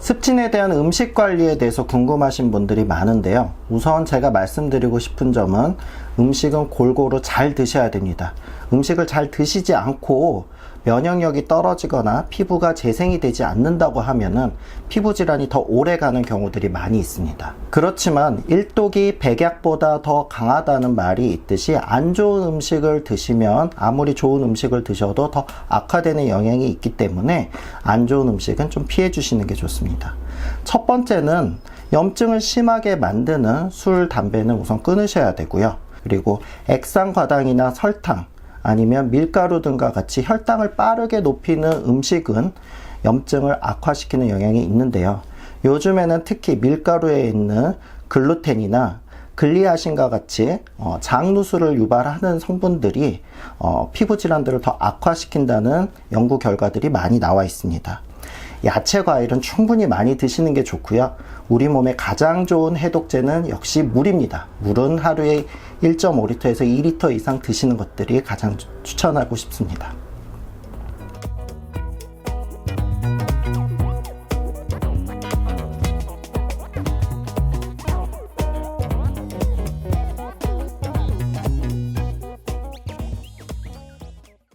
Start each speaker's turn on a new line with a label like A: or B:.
A: 촉진에 대한 음식 관리에 대해서 궁금하신 분들이 많은데요. 우선 제가 말씀드리고 싶은 점은 음식은 골고루 잘 드셔야 됩니다. 음식을 잘 드시지 않고 면역력이 떨어지거나 피부가 재생이 되지 않는다고 하면은 피부 질환이 더 오래 가는 경우들이 많이 있습니다. 그렇지만 일독이 백약보다 더 강하다는 말이 있듯이 안 좋은 음식을 드시면 아무리 좋은 음식을 드셔도 더 악화되는 영향이 있기 때문에 안 좋은 음식은 좀 피해 주시는 게 좋습니다. 첫 번째는 염증을 심하게 만드는 술, 담배는 우선 끊으셔야 되고요. 그리고 액상 과당이나 설탕, 아니면 밀가루 등과 같이 혈당을 빠르게 높이는 음식은 염증을 악화시키는 영향이 있는데요. 요즘에는 특히 밀가루에 있는 글루텐이나 글리아신과 같이 어, 장누수를 유발하는 성분들이 어, 피부 질환들을 더 악화시킨다는 연구 결과들이 많이 나와 있습니다. 야채 과일은 충분히 많이 드시는 게 좋고요. 우리 몸에 가장 좋은 해독제는 역시 물입니다. 물은 하루에 1.5리터에서 2리터 이상 드시는 것들이 가장 추천하고 싶습니다.